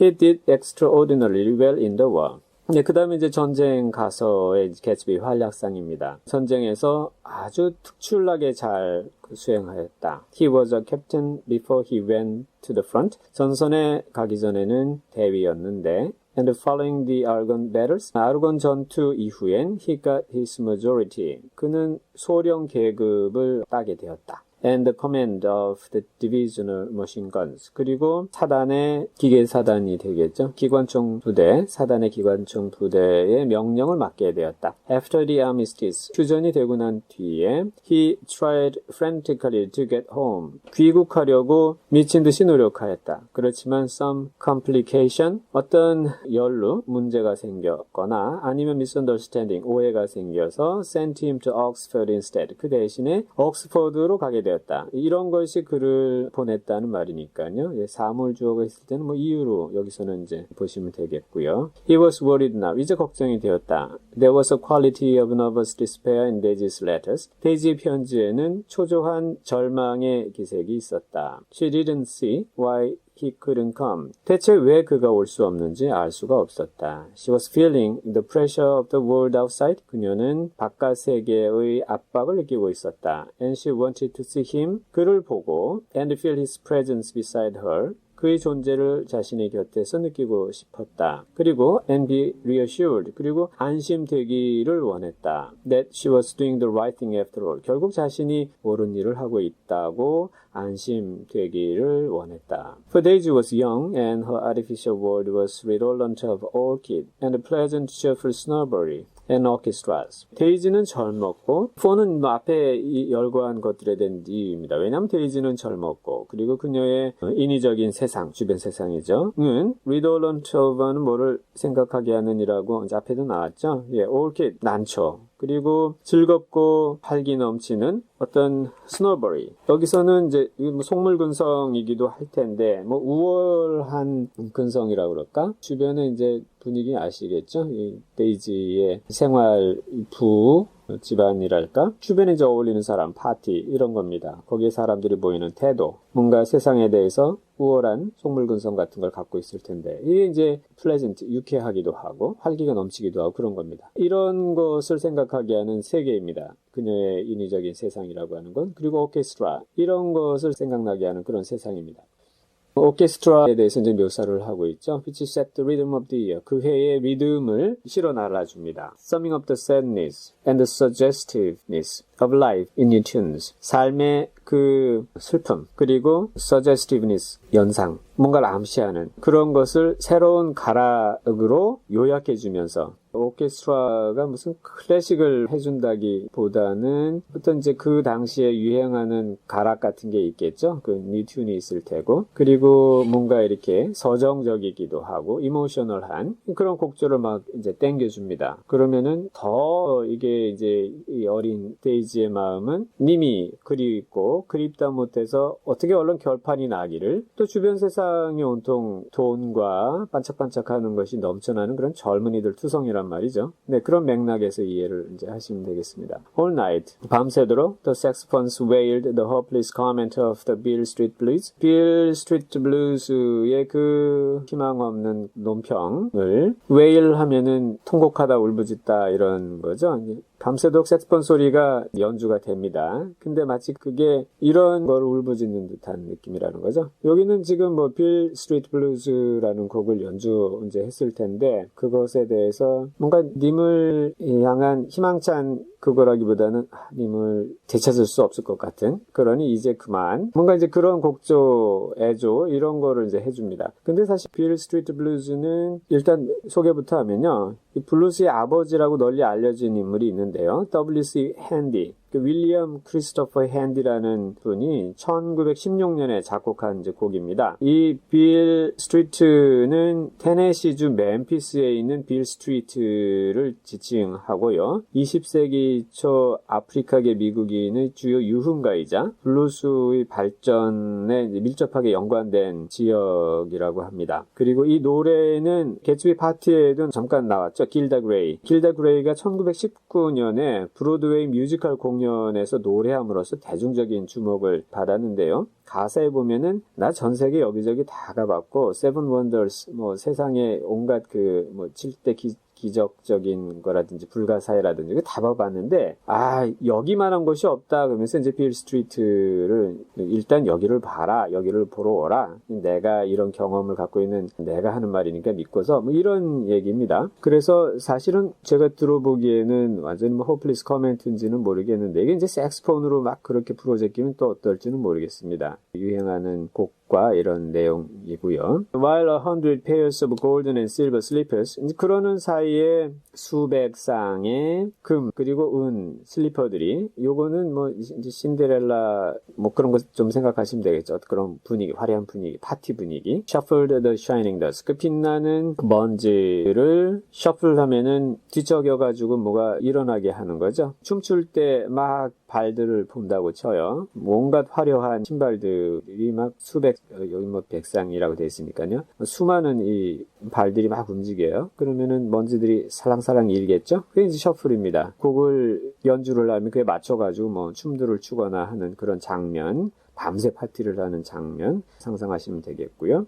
He did extraordinarily well in the war. 네, 그 다음에 이제 전쟁 가서의 개츠비 활약상입니다. 전쟁에서 아주 특출나게 잘 수행하였다. He was a captain before he went to the front. 전선에 가기 전에는 대위였는데, and following the Argonne battles, 아르곤 전투 이후엔 he got his majority. 그는 소령 계급을 따게 되었다. And the command of the divisional machine guns. 그리고 사단의 기계 사단이 되겠죠. 기관총 부대, 사단의 기관총 부대의 명령을 맡게 되었다. After the armistice, 휴전이 되고 난 뒤에 he tried frantically to get home. 귀국하려고 미친 듯이 노력하였다. 그렇지만 some complication, 어떤 연루, 문제가 생겼거나 아니면 misunderstanding, 오해가 생겨서 sent him to Oxford instead. 그 대신에 옥스퍼드로 가게 되었다. 되었다. 이런 것이 글을 보냈다는 말이니까요. 예, 사물 주어가 있을 때는 뭐 이유로 여기서는 이제 보시면 되겠고요. He was worried now. 이제 걱정이 되었다. There was a quality of nervous despair in Daisy's letters. 데이지의 편지에는 초조한 절망의 기색이 있었다. She didn't see why he couldn't come. 대체 왜 그가 올 수 없는지 알 수가 없었다. She was feeling the pressure of the world outside. 그녀는 바깥 세계의 압박을 느끼고 있었다. And she wanted to see him. 그를 보고 and feel his presence beside her. 그의 존재를 자신의 곁에서 느끼고 싶었다. 그리고 and be reassured. 그리고 안심되기를 원했다. That she was doing the right thing after all. 결국 자신이 옳은 일을 하고 있다고 안심되기를 원했다. For Daisy was young and her artificial world was redolent of orchid and pleasant cheerful snowberry. and orchestras. 데이지는 젊었고, 뭐 앞에 이 열거한 것들에 대한 이유입니다. 왜냐하면 데이지는 젊었고, 그리고 그녀의 인위적인 세상, 주변 세상이죠. 은 redolent of는 뭐를 생각하게 하는이라고 이제 앞에도 나왔죠. 예, orchid, 난초. 그리고 즐겁고 활기 넘치는 어떤 스노버리. 여기서는 이제 뭐 속물 근성이기도 할 텐데 뭐 우월한 근성이라고 그럴까? 주변에 이제 분위기 아시겠죠? 이 데이지의 생활 부 집안이랄까? 주변에 어울리는 사람, 파티 이런 겁니다. 거기에 사람들이 보이는 태도, 뭔가 세상에 대해서 우월한 속물근성 같은 걸 갖고 있을 텐데 이게 이제 플레젠트, 유쾌하기도 하고 활기가 넘치기도 하고 그런 겁니다. 이런 것을 생각하게 하는 세계입니다. 그녀의 인위적인 세상이라고 하는 건 그리고 오케스트라 이런 것을 생각나게 하는 그런 세상입니다. 오케스트라에 대해서 이제 묘사를 하고 있죠. Which set the rhythm of the year. 그 해의 리듬을 실어 날아줍니다. Summing up the sadness and the suggestiveness of life in new tunes. 삶의 그 슬픔 그리고 suggestiveness 연상 뭔가를 암시하는 그런 것을 새로운 가락으로 요약해주면서 오케스트라가 무슨 클래식을 해준다기 보다는 어떤 이제 그 당시에 유행하는 가락 같은 게 있겠죠. 그 뉴튠이 있을 테고 그리고 뭔가 이렇게 서정적이기도 하고 이모셔널한 그런 곡조를 막 이제 땡겨줍니다. 그러면은 더 이게 이제 이 어린 데이 지의 마음은 님이 그리웠고 그립다 못해서 어떻게 얼른 결판이 나기를 또 주변 세상이 온통 돈과 반짝반짝하는 것이 넘쳐나는 그런 젊은이들 투성이란 말이죠. 네, 그런 맥락에서 이해를 이제 하시면 되겠습니다. All night, 밤새도록 the saxophones wailed the hopeless comment of the Bill Street Blues. Bill Street Blues의 그 희망 없는 논평을 wail 하면은 통곡하다 울부짖다 이런 거죠. 밤새도록 색스폰 소리가 연주가 됩니다. 근데 마치 그게 이런 걸 울부짖는 듯한 느낌이라는 거죠. 여기는 지금 뭐 빌 스트리트 블루즈라는 곡을 연주 이제 했을 텐데 그것에 대해서 뭔가 님을 향한 희망찬 그거라기보다는 님을 되찾을 수 없을 것 같은 그러니 이제 그만 뭔가 이제 그런 곡조 애조 이런 거를 이제 해줍니다. 근데 사실 빌 스트리트 블루즈는 일단 소개부터 하면요. 블루스의 아버지라고 널리 알려진 인물이 있는데요. W.C. 핸디. 그 윌리엄 크리스토퍼 핸디라는 분이 1916년에 작곡한 이제 곡입니다. 이 빌 스트리트는 테네시주 멤피스에 있는 빌 스트리트를 지칭하고요. 20세기 초 아프리카계 미국인의 주요 유흥가이자 블루스의 발전에 밀접하게 연관된 지역이라고 합니다. 그리고 이 노래는 개츠비 파티에도 잠깐 나왔죠. 길다 그레이. 길다 그레이가 1919년에 브로드웨이 뮤지컬 공연 공연에서 노래함으로써 대중적인 주목을 받았는데요. 가사에 보면은 나 전 세계 여기저기 다 가봤고 세븐 원더스 뭐 세상에 온갖 그뭐 7대 기, 기적적인 거라든지 불가사의라든지 다 봐봤는데 아 여기만한 곳이 없다. 그러면서 이제 빌 스트리트를 일단 여기를 봐라. 여기를 보러 오라. 내가 이런 경험을 갖고 있는 내가 하는 말이니까 믿고서 뭐 이런 얘기입니다. 그래서 사실은 제가 들어보기에는 완전히 뭐 호플리스 커멘트인지는 모르겠는데 이게 이제 색스폰으로 막 그렇게 풀어제끼면 또 어떨지는 모르겠습니다. 유행하는 곡 과 이런 내용이고요. While a hundred pairs of golden and silver slippers 그러는 사이 에 수백 쌍의 금 그리고 은 슬리퍼들이 요거는 뭐 이제 신데렐라 뭐 그런 것 좀 생각하시면 되겠죠. 그런 분위기 화려한 분위기 파티 분위기. Shuffled the shining dust 그 빛나는 그 먼지를 셔플하면은 뒤척여 가지고 뭐가 일어나게 하는 거죠. 춤출 때 막 발들을 본다고 쳐요. 온갖 화려한 신발들이 막 수백 여기 뭐 백상이라고 되어 있으니까요. 수많은 이 발들이 막 움직여요. 그러면은 먼지들이 살랑살랑 일겠죠? 그게 이제 셔플입니다. 곡을 연주를 하면 그에 맞춰가지고 뭐 춤들을 추거나 하는 그런 장면, 밤새 파티를 하는 장면 상상하시면 되겠고요.